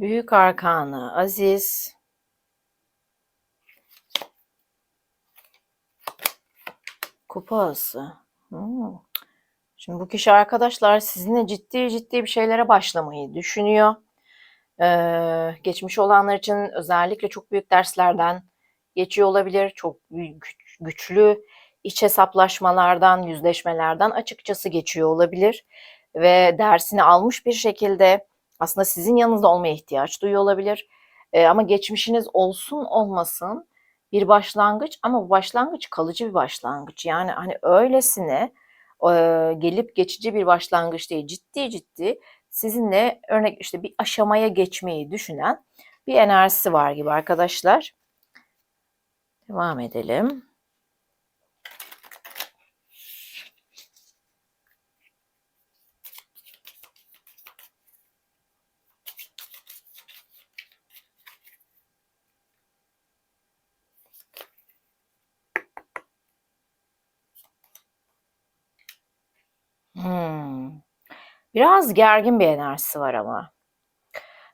Büyük Arkanı Aziz. Kupası. Hmm. Şimdi bu kişi arkadaşlar sizinle ciddi ciddi bir şeylere başlamayı düşünüyor. Ee, geçmiş olanlar için özellikle çok büyük derslerden geçiyor olabilir. Çok güçlü iç hesaplaşmalardan, yüzleşmelerden açıkçası geçiyor olabilir. Ve dersini almış bir şekilde aslında sizin yanınızda olmaya ihtiyaç duyuyor olabilir. E, ama geçmişiniz olsun olmasın bir başlangıç ama bu başlangıç kalıcı bir başlangıç. Yani hani öylesine e, gelip geçici bir başlangıç değil. Ciddi ciddi sizinle örnek işte bir aşamaya geçmeyi düşünen bir enerjisi var gibi arkadaşlar. Devam edelim. Hmm. Biraz gergin bir enerjisi var ama.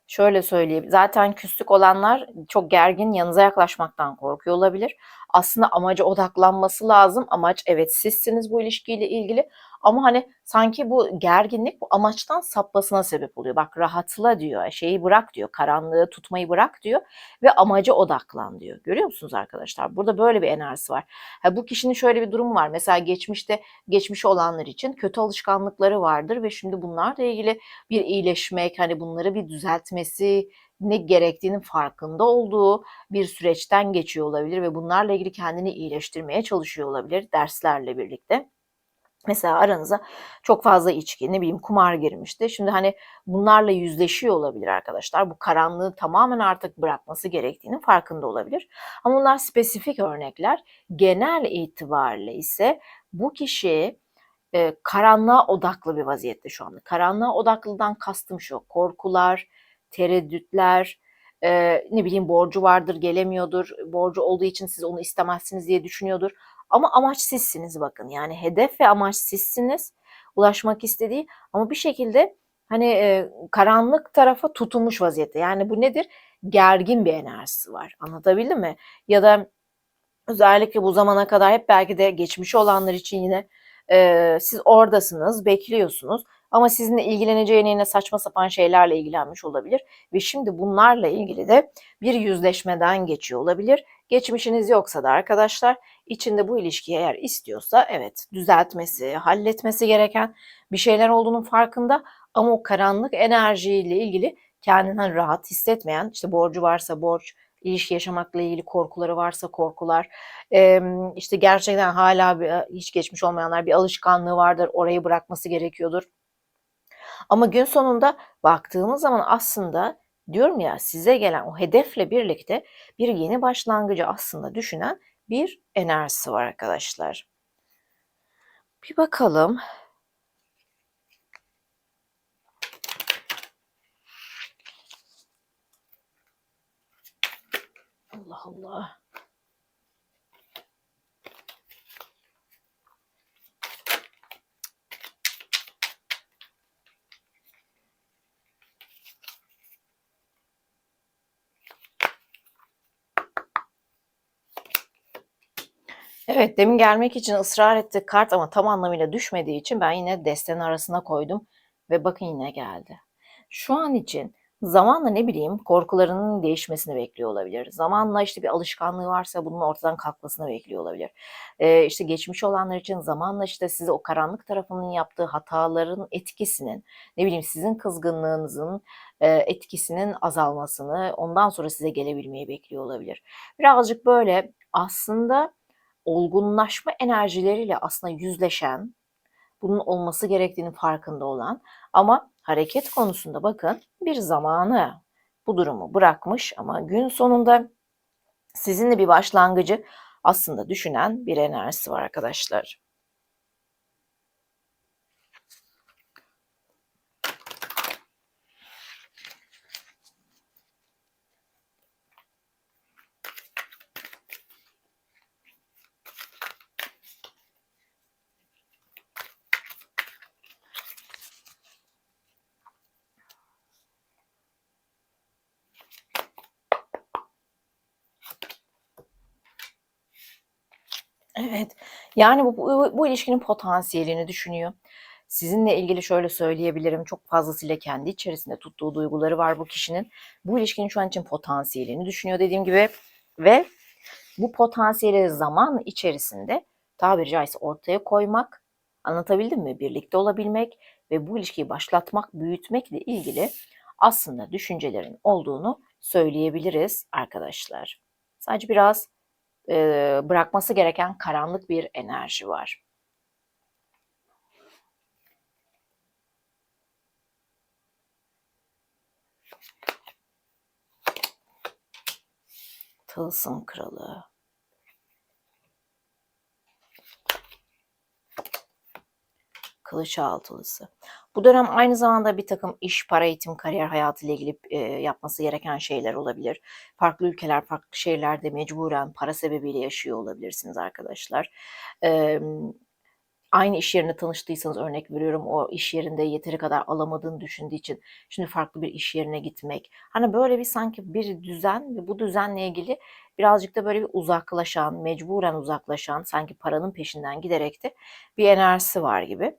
Şöyle söyleyeyim. Zaten küslük olanlar çok gergin, yanınıza yaklaşmaktan korkuyor olabilir. Aslında amaca odaklanması lazım. Amaç evet sizsiniz bu ilişkiyle ilgili. Ama hani sanki bu gerginlik bu amaçtan sapmasına sebep oluyor. Bak rahatla diyor, şeyi bırak diyor, karanlığı tutmayı bırak diyor ve amaca odaklan diyor. Görüyor musunuz arkadaşlar? Burada böyle bir enerjisi var. Ha, bu kişinin şöyle bir durumu var. Mesela geçmişte geçmiş olanlar için kötü alışkanlıkları vardır ve şimdi bunlarla ilgili bir iyileşmek, hani bunları bir düzeltmesi, ne gerektiğinin farkında olduğu bir süreçten geçiyor olabilir ve bunlarla ilgili kendini iyileştirmeye çalışıyor olabilir derslerle birlikte. Mesela aranıza çok fazla içki, ne bileyim kumar girmişti. Şimdi hani bunlarla yüzleşiyor olabilir arkadaşlar. Bu karanlığı tamamen artık bırakması gerektiğinin farkında olabilir. Ama bunlar spesifik örnekler. Genel itibariyle ise bu kişi e, karanlığa odaklı bir vaziyette şu anda. Karanlığa odaklıdan kastım şu. Korkular, tereddütler, e, ne bileyim borcu vardır, gelemiyordur. Borcu olduğu için siz onu istemezsiniz diye düşünüyordur. Ama amaç sizsiniz bakın. Yani hedef ve amaç sizsiniz. Ulaşmak istediği ama bir şekilde hani e, karanlık tarafa tutulmuş vaziyette. Yani bu nedir? Gergin bir enerjisi var. Anlatabildim mi? Ya da özellikle bu zamana kadar hep belki de geçmiş olanlar için yine e, siz oradasınız, bekliyorsunuz. Ama sizinle ilgileneceğine yine saçma sapan şeylerle ilgilenmiş olabilir. Ve şimdi bunlarla ilgili de bir yüzleşmeden geçiyor olabilir. Geçmişiniz yoksa da arkadaşlar içinde bu ilişkiyi eğer istiyorsa evet düzeltmesi, halletmesi gereken bir şeyler olduğunun farkında. Ama o karanlık enerjiyle ilgili kendinden rahat hissetmeyen işte borcu varsa borç, ilişki yaşamakla ilgili korkuları varsa korkular, işte gerçekten hala bir, hiç geçmiş olmayanlar bir alışkanlığı vardır, orayı bırakması gerekiyordur. Ama gün sonunda baktığımız zaman aslında diyorum ya size gelen o hedefle birlikte bir yeni başlangıcı aslında düşünen bir enerjisi var arkadaşlar. Bir bakalım. Allah Allah. Evet, demin gelmek için ısrar etti kart ama tam anlamıyla düşmediği için ben yine destenin arasına koydum ve bakın yine geldi. Şu an için Zamanla ne bileyim korkularının değişmesini bekliyor olabilir. Zamanla işte bir alışkanlığı varsa bunun ortadan kalkmasını bekliyor olabilir. Ee, işte geçmiş olanlar için zamanla işte size o karanlık tarafının yaptığı hataların etkisinin ne bileyim sizin kızgınlığınızın e, etkisinin azalmasını ondan sonra size gelebilmeyi bekliyor olabilir. Birazcık böyle aslında olgunlaşma enerjileriyle aslında yüzleşen, bunun olması gerektiğinin farkında olan ama hareket konusunda bakın bir zamanı bu durumu bırakmış ama gün sonunda sizinle bir başlangıcı aslında düşünen bir enerjisi var arkadaşlar. Evet. Yani bu, bu, bu ilişkinin potansiyelini düşünüyor. Sizinle ilgili şöyle söyleyebilirim. Çok fazlasıyla kendi içerisinde tuttuğu duyguları var bu kişinin. Bu ilişkinin şu an için potansiyelini düşünüyor dediğim gibi. Ve bu potansiyeli zaman içerisinde tabiri caizse ortaya koymak, anlatabildim mi? Birlikte olabilmek ve bu ilişkiyi başlatmak, büyütmekle ilgili aslında düşüncelerin olduğunu söyleyebiliriz arkadaşlar. Sadece biraz e, bırakması gereken karanlık bir enerji var. Tılsım kralı. Kılıç altılısı. Bu dönem aynı zamanda bir takım iş, para, eğitim, kariyer hayatı ile ilgili e, yapması gereken şeyler olabilir. Farklı ülkeler, farklı şehirlerde mecburen para sebebiyle yaşıyor olabilirsiniz arkadaşlar. E, aynı iş yerinde tanıştıysanız örnek veriyorum o iş yerinde yeteri kadar alamadığını düşündüğü için şimdi farklı bir iş yerine gitmek. Hani böyle bir sanki bir düzen ve bu düzenle ilgili birazcık da böyle bir uzaklaşan, mecburen uzaklaşan sanki paranın peşinden giderek de bir enerjisi var gibi.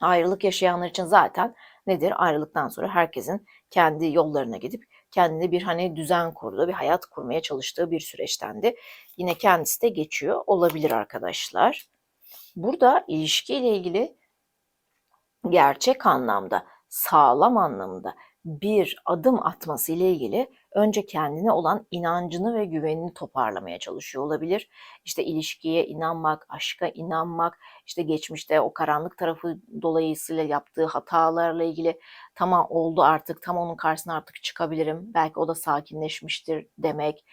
Ayrılık yaşayanlar için zaten nedir? Ayrılıktan sonra herkesin kendi yollarına gidip kendine bir hani düzen kurduğu, bir hayat kurmaya çalıştığı bir süreçten de yine kendisi de geçiyor olabilir arkadaşlar. Burada ilişkiyle ilgili gerçek anlamda, sağlam anlamda bir adım atması ile ilgili önce kendine olan inancını ve güvenini toparlamaya çalışıyor olabilir. İşte ilişkiye inanmak, aşka inanmak, işte geçmişte o karanlık tarafı dolayısıyla yaptığı hatalarla ilgili tamam oldu artık, tam onun karşısına artık çıkabilirim. Belki o da sakinleşmiştir demek.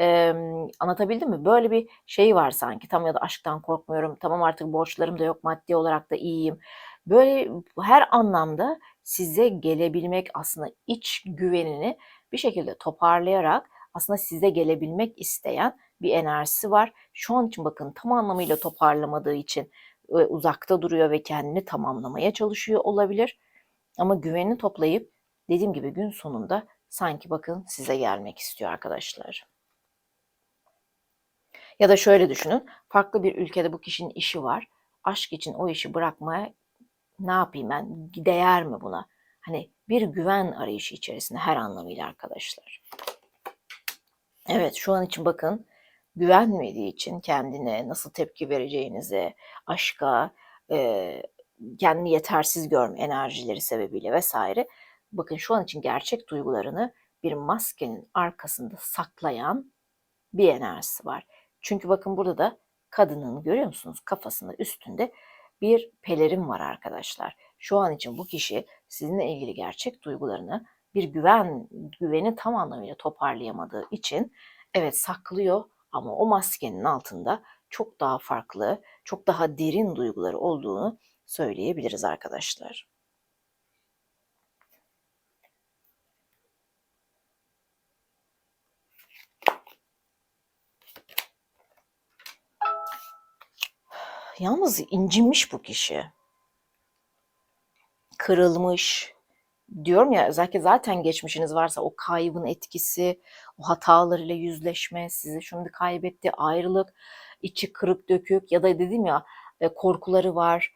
Ee, anlatabildim mi? Böyle bir şey var sanki. Tam ya da aşktan korkmuyorum. Tamam artık borçlarım da yok, maddi olarak da iyiyim. Böyle her anlamda size gelebilmek aslında iç güvenini bir şekilde toparlayarak aslında size gelebilmek isteyen bir enerjisi var. Şu an için bakın tam anlamıyla toparlamadığı için uzakta duruyor ve kendini tamamlamaya çalışıyor olabilir. Ama güvenini toplayıp dediğim gibi gün sonunda sanki bakın size gelmek istiyor arkadaşlar. Ya da şöyle düşünün. Farklı bir ülkede bu kişinin işi var. Aşk için o işi bırakmaya ne yapayım ben? Değer mi buna? Hani bir güven arayışı içerisinde her anlamıyla arkadaşlar. Evet şu an için bakın güvenmediği için kendine nasıl tepki vereceğinize, aşka, e, kendini yetersiz görme enerjileri sebebiyle vesaire. Bakın şu an için gerçek duygularını bir maskenin arkasında saklayan bir enerjisi var. Çünkü bakın burada da kadının görüyor musunuz kafasında üstünde bir pelerin var arkadaşlar. Şu an için bu kişi sizinle ilgili gerçek duygularını bir güven güveni tam anlamıyla toparlayamadığı için evet saklıyor ama o maskenin altında çok daha farklı, çok daha derin duyguları olduğunu söyleyebiliriz arkadaşlar. Yalnız incinmiş bu kişi. Kırılmış. Diyorum ya özellikle zaten geçmişiniz varsa o kaybın etkisi, o hatalarıyla yüzleşme, sizi şimdi kaybetti, ayrılık, içi kırık dökük ya da dedim ya e, korkuları var.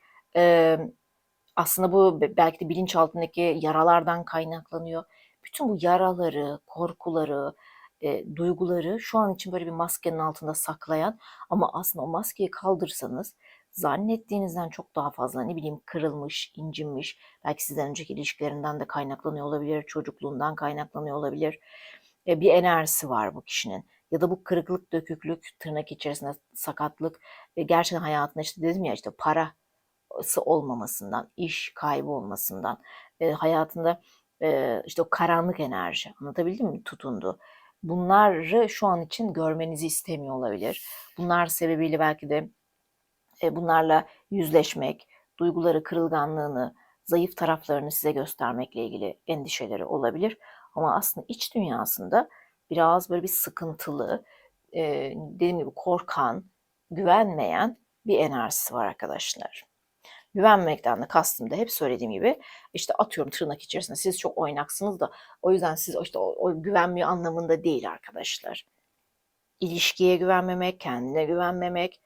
Aslında bu belki de bilinçaltındaki yaralardan kaynaklanıyor. bütün bu yaraları, korkuları, e, duyguları şu an için böyle bir maskenin altında saklayan ama aslında o maskeyi kaldırsanız zannettiğinizden çok daha fazla ne bileyim kırılmış, incinmiş, belki sizden önceki ilişkilerinden de kaynaklanıyor olabilir, çocukluğundan kaynaklanıyor olabilir. E, bir enerjisi var bu kişinin. Ya da bu kırıklık, döküklük, tırnak içerisinde sakatlık, e, gerçekten hayatında işte dedim ya işte parası olmamasından, iş kaybı olmasından, e, hayatında e, işte o karanlık enerji anlatabildim mi tutundu. Bunları şu an için görmenizi istemiyor olabilir. Bunlar sebebiyle belki de e, bunlarla yüzleşmek, duyguları, kırılganlığını, zayıf taraflarını size göstermekle ilgili endişeleri olabilir. Ama aslında iç dünyasında biraz böyle bir sıkıntılı, e, dediğim gibi korkan, güvenmeyen bir enerjisi var arkadaşlar. Güvenmekten de kastım da hep söylediğim gibi işte atıyorum tırnak içerisinde siz çok oynaksınız da o yüzden siz işte o, o güvenmiyor anlamında değil arkadaşlar. İlişkiye güvenmemek, kendine güvenmemek.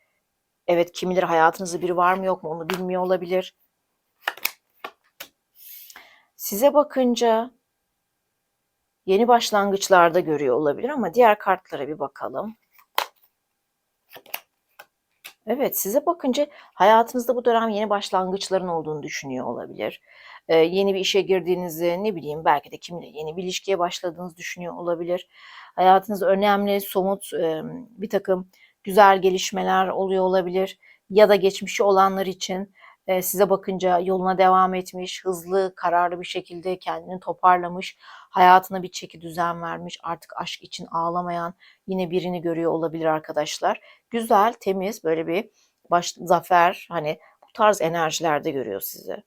Evet kimileri hayatınızda biri var mı yok mu onu bilmiyor olabilir. Size bakınca yeni başlangıçlarda görüyor olabilir ama diğer kartlara bir bakalım. Evet, size bakınca hayatınızda bu dönem yeni başlangıçların olduğunu düşünüyor olabilir. Ee, yeni bir işe girdiğinizi, ne bileyim belki de kiminle yeni bir ilişkiye başladığınızı düşünüyor olabilir. Hayatınızda önemli, somut e, bir takım güzel gelişmeler oluyor olabilir. Ya da geçmişi olanlar için e, size bakınca yoluna devam etmiş, hızlı, kararlı bir şekilde kendini toparlamış, hayatına bir çeki düzen vermiş, artık aşk için ağlamayan yine birini görüyor olabilir arkadaşlar. Güzel, temiz, böyle bir baş, zafer, hani bu tarz enerjilerde görüyor sizi.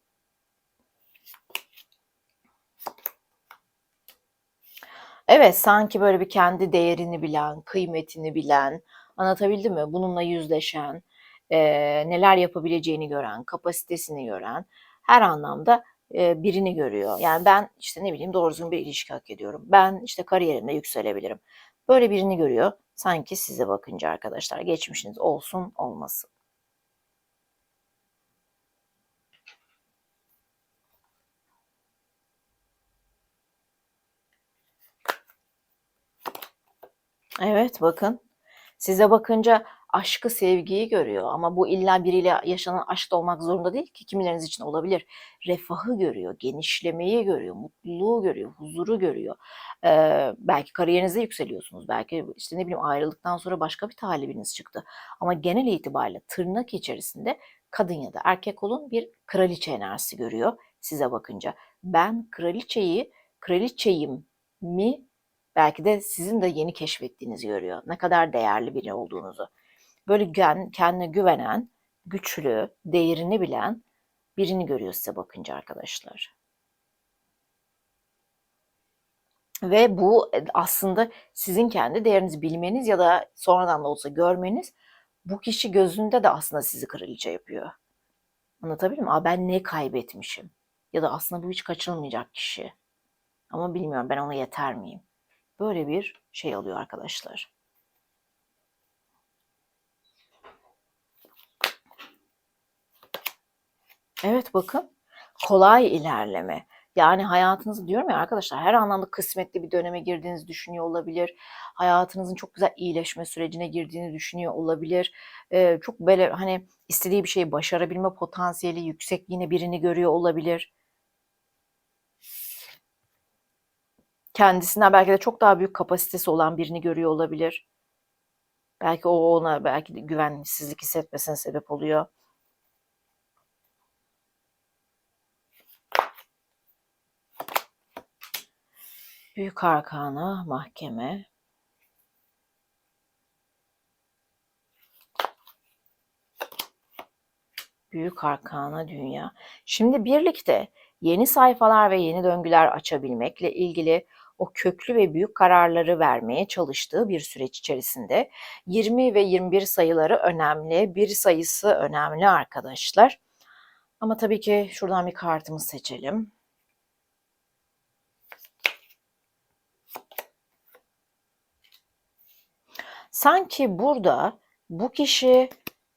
Evet, sanki böyle bir kendi değerini bilen, kıymetini bilen, anlatabildim mi? Bununla yüzleşen, e, neler yapabileceğini gören, kapasitesini gören, her anlamda e, birini görüyor. Yani ben işte ne bileyim doğru düzgün bir ilişki hak ediyorum. Ben işte kariyerimde yükselebilirim. Böyle birini görüyor. Sanki size bakınca arkadaşlar geçmişiniz olsun olmasın. Evet bakın size bakınca aşkı, sevgiyi görüyor ama bu illa biriyle yaşanan aşk da olmak zorunda değil ki kimileriniz için olabilir. Refahı görüyor, genişlemeyi görüyor, mutluluğu görüyor, huzuru görüyor. Ee, belki kariyerinizde yükseliyorsunuz, belki işte ne bileyim ayrıldıktan sonra başka bir talibiniz çıktı. Ama genel itibariyle tırnak içerisinde kadın ya da erkek olun bir kraliçe enerjisi görüyor size bakınca. Ben kraliçeyi, kraliçeyim mi belki de sizin de yeni keşfettiğinizi görüyor. Ne kadar değerli biri olduğunuzu. Böyle kendine güvenen, güçlü, değerini bilen birini görüyor size bakınca arkadaşlar. Ve bu e, aslında sizin kendi değerinizi bilmeniz ya da sonradan da olsa görmeniz bu kişi gözünde de aslında sizi kraliçe yapıyor. Anlatabildim mi? Aa, ben ne kaybetmişim? Ya da aslında bu hiç kaçınılmayacak kişi. Ama bilmiyorum ben ona yeter miyim? Böyle bir şey alıyor arkadaşlar. Evet bakın kolay ilerleme. Yani hayatınızı diyorum ya arkadaşlar her anlamda kısmetli bir döneme girdiğinizi düşünüyor olabilir. Hayatınızın çok güzel iyileşme sürecine girdiğini düşünüyor olabilir. Ee, çok böyle hani istediği bir şeyi başarabilme potansiyeli yüksek yine birini görüyor olabilir. Kendisinden belki de çok daha büyük kapasitesi olan birini görüyor olabilir. Belki o ona belki de güvensizlik hissetmesine sebep oluyor. Büyük Arkana Mahkeme Büyük Arkana Dünya. Şimdi birlikte yeni sayfalar ve yeni döngüler açabilmekle ilgili o köklü ve büyük kararları vermeye çalıştığı bir süreç içerisinde 20 ve 21 sayıları önemli, bir sayısı önemli arkadaşlar. Ama tabii ki şuradan bir kartımı seçelim. Sanki burada bu kişi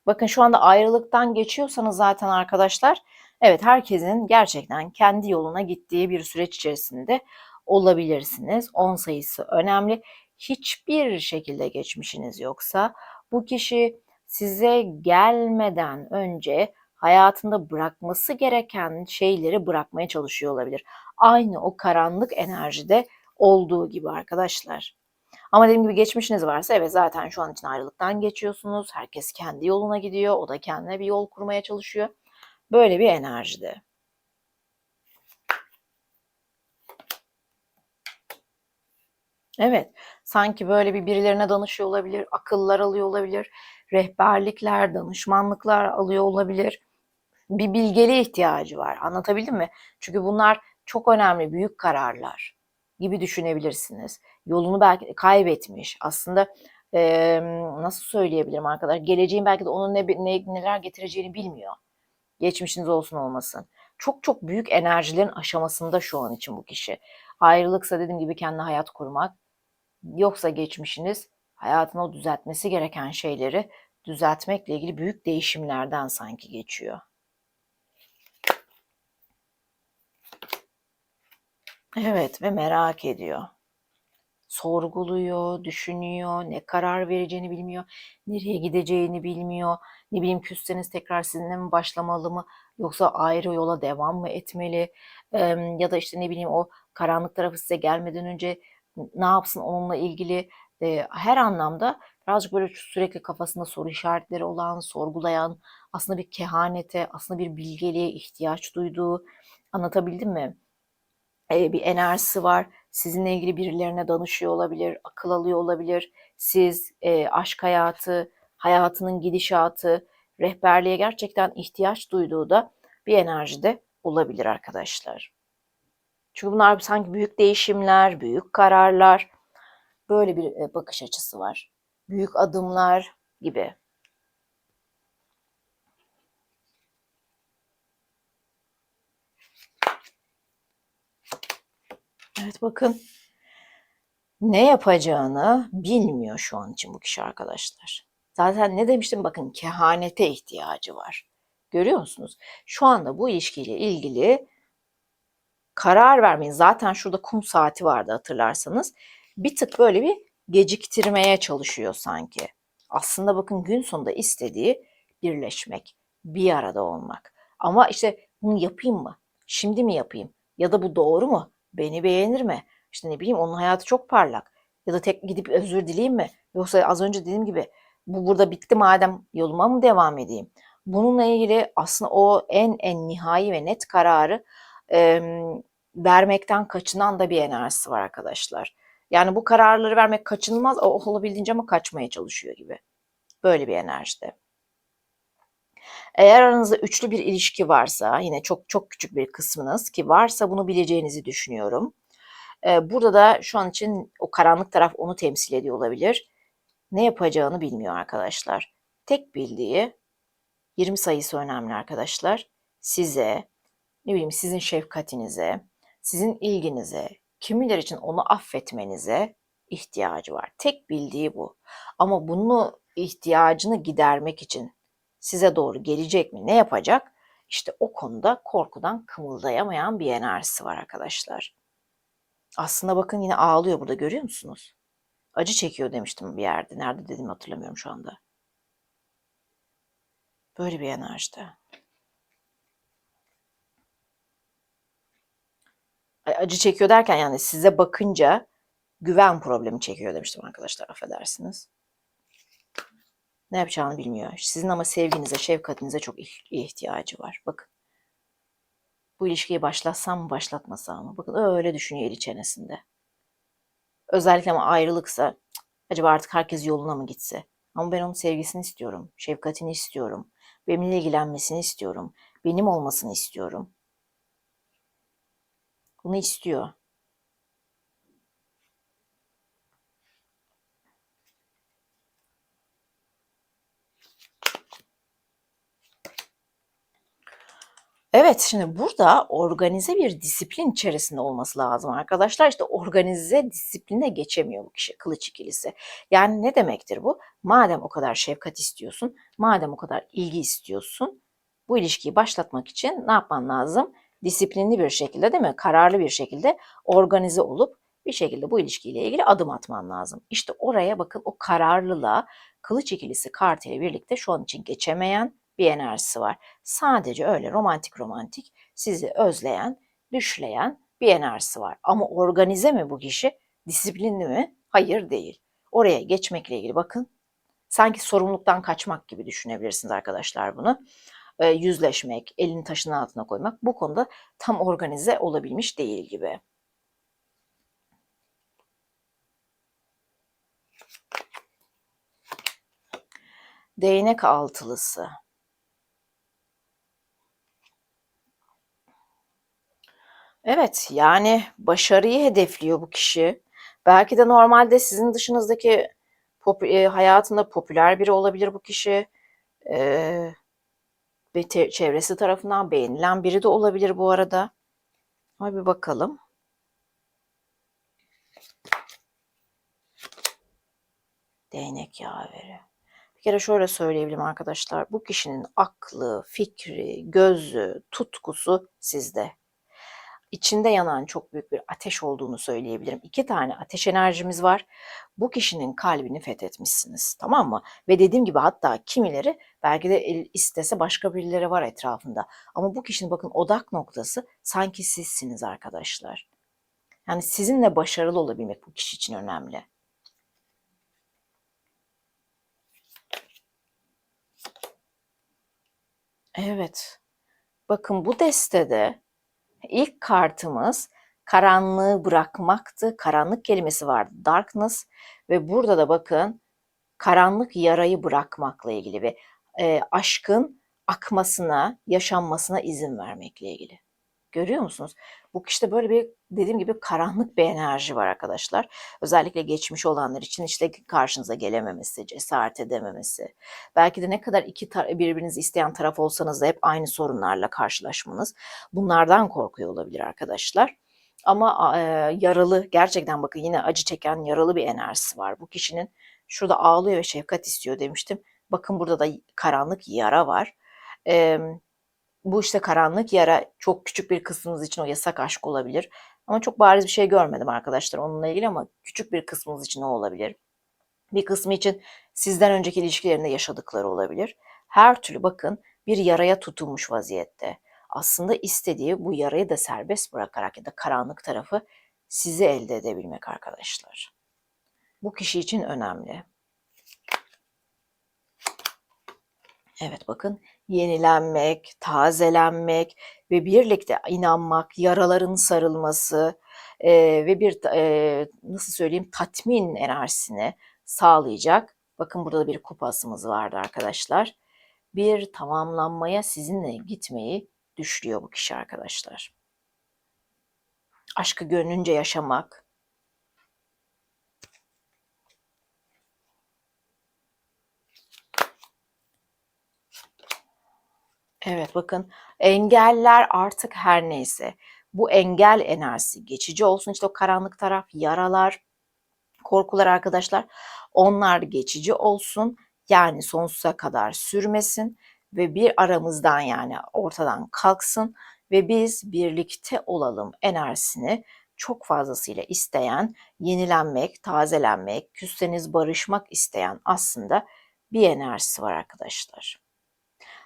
bakın şu anda ayrılıktan geçiyorsanız zaten arkadaşlar evet herkesin gerçekten kendi yoluna gittiği bir süreç içerisinde olabilirsiniz. 10 sayısı önemli. Hiçbir şekilde geçmişiniz yoksa bu kişi size gelmeden önce hayatında bırakması gereken şeyleri bırakmaya çalışıyor olabilir. Aynı o karanlık enerjide olduğu gibi arkadaşlar. Ama dediğim gibi geçmişiniz varsa evet zaten şu an için ayrılıktan geçiyorsunuz. Herkes kendi yoluna gidiyor. O da kendine bir yol kurmaya çalışıyor. Böyle bir enerjide. Evet, sanki böyle bir birilerine danışıyor olabilir, akıllar alıyor olabilir, rehberlikler, danışmanlıklar alıyor olabilir. Bir bilgeliğe ihtiyacı var. Anlatabildim mi? Çünkü bunlar çok önemli, büyük kararlar gibi düşünebilirsiniz. Yolunu belki kaybetmiş. Aslında e, nasıl söyleyebilirim arkadaşlar? Geleceğin belki de onun ne, ne, neler getireceğini bilmiyor. Geçmişiniz olsun olmasın. Çok çok büyük enerjilerin aşamasında şu an için bu kişi. Ayrılıksa dediğim gibi kendi hayat kurmak. Yoksa geçmişiniz hayatına o düzeltmesi gereken şeyleri düzeltmekle ilgili büyük değişimlerden sanki geçiyor. Evet ve merak ediyor. Sorguluyor, düşünüyor, ne karar vereceğini bilmiyor, nereye gideceğini bilmiyor. Ne bileyim küsseniz tekrar sizinle mi başlamalı mı yoksa ayrı yola devam mı etmeli? Eee, ya da işte ne bileyim o karanlık tarafı size gelmeden önce ne yapsın onunla ilgili eee, her anlamda birazcık böyle sürekli kafasında soru işaretleri olan, sorgulayan, aslında bir kehanete, aslında bir bilgeliğe ihtiyaç duyduğu anlatabildim mi? Eee, bir enerjisi var. Sizinle ilgili birilerine danışıyor olabilir, akıl alıyor olabilir. Siz, eee, aşk hayatı, hayatının gidişatı, rehberliğe gerçekten ihtiyaç duyduğu da bir enerjide olabilir arkadaşlar. Çünkü bunlar sanki büyük değişimler, büyük kararlar, böyle bir e, bakış açısı var. Büyük adımlar gibi. Evet bakın ne yapacağını bilmiyor şu an için bu kişi arkadaşlar. Zaten ne demiştim bakın kehanete ihtiyacı var. Görüyor musunuz? Şu anda bu ilişkiyle ilgili karar vermeyin. Zaten şurada kum saati vardı hatırlarsanız. Bir tık böyle bir geciktirmeye çalışıyor sanki. Aslında bakın gün sonunda istediği birleşmek, bir arada olmak. Ama işte bunu yapayım mı? Şimdi mi yapayım? Ya da bu doğru mu? Beni beğenir mi? İşte ne bileyim onun hayatı çok parlak. Ya da tek gidip özür dileyeyim mi? Yoksa az önce dediğim gibi bu burada bitti madem yoluma mı devam edeyim? Bununla ilgili aslında o en en nihai ve net kararı vermekten kaçınan da bir enerjisi var arkadaşlar. Yani bu kararları vermek kaçınılmaz o olabildiğince ama kaçmaya çalışıyor gibi. Böyle bir enerjide. Eğer aranızda üçlü bir ilişki varsa yine çok çok küçük bir kısmınız ki varsa bunu bileceğinizi düşünüyorum. Burada da şu an için o karanlık taraf onu temsil ediyor olabilir. Ne yapacağını bilmiyor arkadaşlar. Tek bildiği 20 sayısı önemli arkadaşlar. Size, ne bileyim sizin şefkatinize, sizin ilginize, kimiler için onu affetmenize ihtiyacı var. Tek bildiği bu. Ama bunu ihtiyacını gidermek için size doğru gelecek mi? Ne yapacak? İşte o konuda korkudan kımıldayamayan bir enerjisi var arkadaşlar. Aslında bakın yine ağlıyor burada görüyor musunuz? Acı çekiyor demiştim bir yerde. Nerede dedim hatırlamıyorum şu anda. Böyle bir enerjide. Acı çekiyor derken yani size bakınca güven problemi çekiyor demiştim arkadaşlar affedersiniz. Ne yapacağını bilmiyor. Sizin ama sevginize, şefkatinize çok ihtiyacı var. Bakın. Bu ilişkiyi başlatsam mı, başlatmasam mı? Bakın öyle düşünüyor eli çenesinde. Özellikle ama ayrılıksa acaba artık herkes yoluna mı gitse? Ama ben onun sevgisini istiyorum, şefkatini istiyorum, benimle ilgilenmesini istiyorum, benim olmasını istiyorum. Bunu istiyor. Evet, şimdi burada organize bir disiplin içerisinde olması lazım arkadaşlar. İşte organize disipline geçemiyor bu kişi, kılıç ikilisi. Yani ne demektir bu? Madem o kadar şefkat istiyorsun, madem o kadar ilgi istiyorsun, bu ilişkiyi başlatmak için ne yapman lazım? Disiplinli bir şekilde değil mi? Kararlı bir şekilde organize olup bir şekilde bu ilişkiyle ilgili adım atman lazım. İşte oraya bakın o kararlılığa kılıç ikilisi kartıyla birlikte şu an için geçemeyen bir enerjisi var. Sadece öyle romantik romantik sizi özleyen, düşleyen bir enerjisi var. Ama organize mi bu kişi? Disiplinli mi? Hayır değil. Oraya geçmekle ilgili bakın sanki sorumluluktan kaçmak gibi düşünebilirsiniz arkadaşlar bunu. E, yüzleşmek, elini taşın altına koymak bu konuda tam organize olabilmiş değil gibi. Değnek altılısı. Evet, yani başarıyı hedefliyor bu kişi. Belki de normalde sizin dışınızdaki pop, e, hayatında popüler biri olabilir bu kişi. E, ve çevresi tarafından beğenilen biri de olabilir bu arada. Hadi bir bakalım. Değnek yaveri. Bir kere şöyle söyleyebilirim arkadaşlar. Bu kişinin aklı, fikri, gözü, tutkusu sizde içinde yanan çok büyük bir ateş olduğunu söyleyebilirim. İki tane ateş enerjimiz var. Bu kişinin kalbini fethetmişsiniz. Tamam mı? Ve dediğim gibi hatta kimileri belki de istese başka birileri var etrafında. Ama bu kişinin bakın odak noktası sanki sizsiniz arkadaşlar. Yani sizinle başarılı olabilmek bu kişi için önemli. Evet. Bakın bu destede İlk kartımız karanlığı bırakmaktı. Karanlık kelimesi vardı. Darkness ve burada da bakın karanlık yarayı bırakmakla ilgili ve e, aşkın akmasına, yaşanmasına izin vermekle ilgili. Görüyor musunuz? Bu kişide böyle bir dediğim gibi karanlık bir enerji var arkadaşlar. Özellikle geçmiş olanlar için işte karşınıza gelememesi, cesaret edememesi. Belki de ne kadar iki birbirinizi isteyen taraf olsanız da hep aynı sorunlarla karşılaşmanız. Bunlardan korkuyor olabilir arkadaşlar. Ama e, yaralı, gerçekten bakın yine acı çeken yaralı bir enerjisi var. Bu kişinin şurada ağlıyor ve şefkat istiyor demiştim. Bakın burada da karanlık yara var. E, bu işte karanlık yara çok küçük bir kısmımız için o yasak aşk olabilir. Ama çok bariz bir şey görmedim arkadaşlar onunla ilgili ama küçük bir kısmımız için o olabilir. Bir kısmı için sizden önceki ilişkilerinde yaşadıkları olabilir. Her türlü bakın bir yaraya tutulmuş vaziyette. Aslında istediği bu yarayı da serbest bırakarak ya da karanlık tarafı sizi elde edebilmek arkadaşlar. Bu kişi için önemli. Evet bakın yenilenmek, tazelenmek ve birlikte inanmak, yaraların sarılması e, ve bir e, nasıl söyleyeyim tatmin enerjisini sağlayacak. Bakın burada da bir kupasımız vardı arkadaşlar. Bir tamamlanmaya sizinle gitmeyi düşlüyor bu kişi arkadaşlar. Aşkı gönlünce yaşamak, Evet bakın engeller artık her neyse bu engel enerjisi geçici olsun işte o karanlık taraf yaralar korkular arkadaşlar onlar geçici olsun yani sonsuza kadar sürmesin ve bir aramızdan yani ortadan kalksın ve biz birlikte olalım enerjisini çok fazlasıyla isteyen, yenilenmek, tazelenmek, küsseniz barışmak isteyen aslında bir enerjisi var arkadaşlar.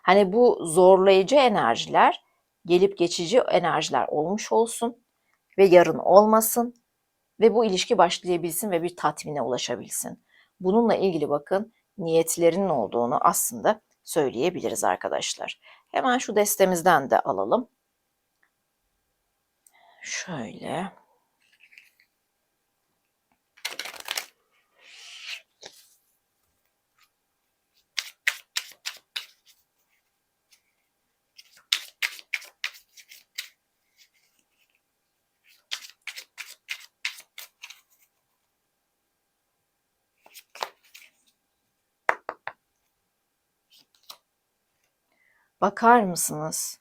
Hani bu zorlayıcı enerjiler gelip geçici enerjiler olmuş olsun ve yarın olmasın ve bu ilişki başlayabilsin ve bir tatmine ulaşabilsin. Bununla ilgili bakın niyetlerinin olduğunu aslında söyleyebiliriz arkadaşlar. Hemen şu destemizden de alalım. Şöyle. Bakar mısınız?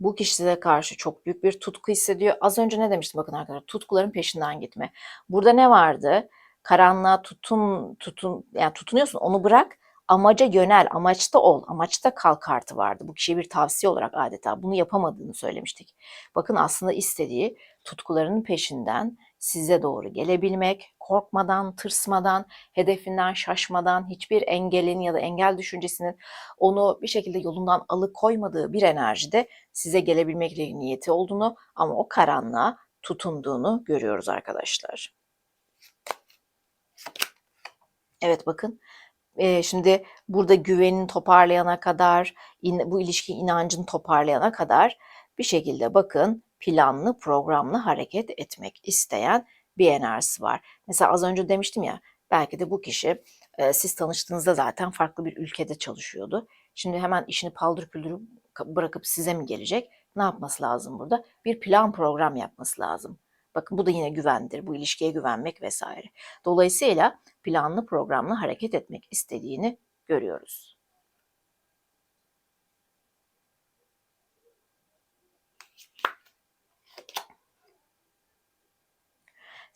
Bu kişi size karşı çok büyük bir tutku hissediyor. Az önce ne demiştim bakın arkadaşlar tutkuların peşinden gitme. Burada ne vardı? Karanlığa tutun tutun yani tutunuyorsun onu bırak amaca yönel, amaçta ol, amaçta kal kartı vardı. Bu kişiye bir tavsiye olarak adeta bunu yapamadığını söylemiştik. Bakın aslında istediği tutkularının peşinden size doğru gelebilmek, korkmadan, tırsmadan, hedefinden şaşmadan, hiçbir engelin ya da engel düşüncesinin onu bir şekilde yolundan alıkoymadığı bir enerjide size gelebilmekle niyeti olduğunu ama o karanlığa tutunduğunu görüyoruz arkadaşlar. Evet bakın şimdi burada güvenin toparlayana kadar, bu ilişki inancın toparlayana kadar bir şekilde bakın planlı, programlı hareket etmek isteyen bir enerjisi var. Mesela az önce demiştim ya, belki de bu kişi e, siz tanıştığınızda zaten farklı bir ülkede çalışıyordu. Şimdi hemen işini paldır küldür bırakıp size mi gelecek? Ne yapması lazım burada? Bir plan program yapması lazım. Bakın bu da yine güvendir. Bu ilişkiye güvenmek vesaire. Dolayısıyla planlı programlı hareket etmek istediğini görüyoruz.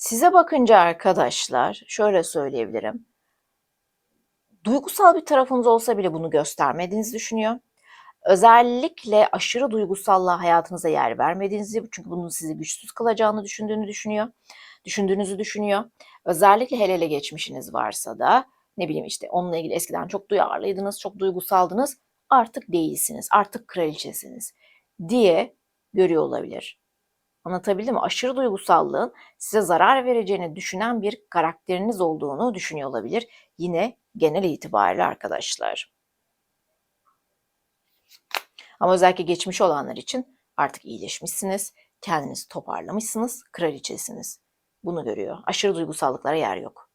Size bakınca arkadaşlar şöyle söyleyebilirim. Duygusal bir tarafınız olsa bile bunu göstermediğinizi düşünüyor. Özellikle aşırı duygusallığa hayatınıza yer vermediğinizi çünkü bunun sizi güçsüz kılacağını düşündüğünü düşünüyor. Düşündüğünüzü düşünüyor. Özellikle hele hele geçmişiniz varsa da ne bileyim işte onunla ilgili eskiden çok duyarlıydınız, çok duygusaldınız. Artık değilsiniz, artık kraliçesiniz diye görüyor olabilir. Anlatabildim mi? Aşırı duygusallığın size zarar vereceğini düşünen bir karakteriniz olduğunu düşünüyor olabilir. Yine genel itibariyle arkadaşlar. Ama özellikle geçmiş olanlar için artık iyileşmişsiniz, kendinizi toparlamışsınız, kraliçesiniz. Bunu görüyor. Aşırı duygusallıklara yer yok.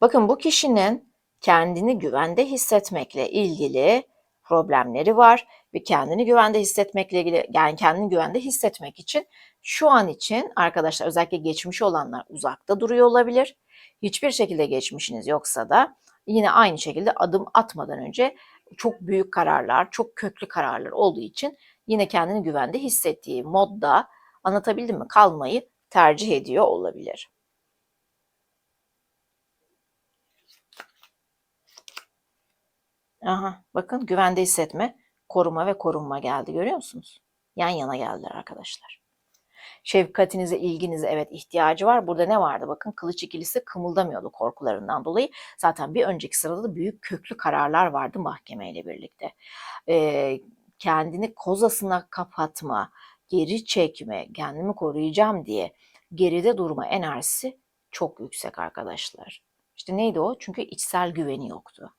Bakın bu kişinin kendini güvende hissetmekle ilgili problemleri var ve kendini güvende hissetmekle ilgili yani kendini güvende hissetmek için şu an için arkadaşlar özellikle geçmiş olanlar uzakta duruyor olabilir. Hiçbir şekilde geçmişiniz yoksa da yine aynı şekilde adım atmadan önce çok büyük kararlar, çok köklü kararlar olduğu için yine kendini güvende hissettiği modda anlatabildim mi kalmayı tercih ediyor olabilir. Aha, bakın güvende hissetme, koruma ve korunma geldi görüyor musunuz? Yan yana geldiler arkadaşlar. Şefkatinize, ilginize evet ihtiyacı var. Burada ne vardı? Bakın kılıç ikilisi kımıldamıyordu korkularından dolayı. Zaten bir önceki sırada da büyük köklü kararlar vardı mahkemeyle birlikte. Ee, kendini kozasına kapatma, geri çekme, kendimi koruyacağım diye geride durma enerjisi çok yüksek arkadaşlar. İşte neydi o? Çünkü içsel güveni yoktu.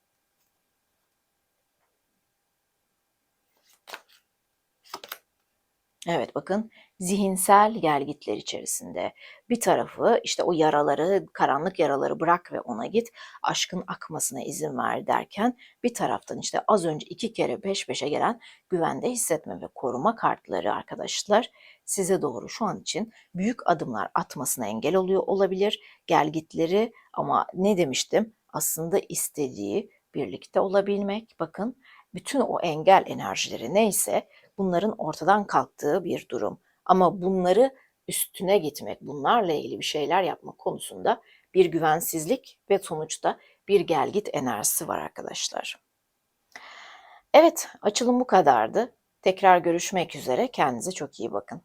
Evet bakın zihinsel gelgitler içerisinde bir tarafı işte o yaraları, karanlık yaraları bırak ve ona git, aşkın akmasına izin ver derken bir taraftan işte az önce iki kere peş peşe gelen güvende hissetme ve koruma kartları arkadaşlar size doğru şu an için büyük adımlar atmasına engel oluyor olabilir gelgitleri ama ne demiştim? Aslında istediği birlikte olabilmek. Bakın bütün o engel enerjileri neyse bunların ortadan kalktığı bir durum. Ama bunları üstüne gitmek, bunlarla ilgili bir şeyler yapmak konusunda bir güvensizlik ve sonuçta bir gelgit enerjisi var arkadaşlar. Evet, açılım bu kadardı. Tekrar görüşmek üzere. Kendinize çok iyi bakın.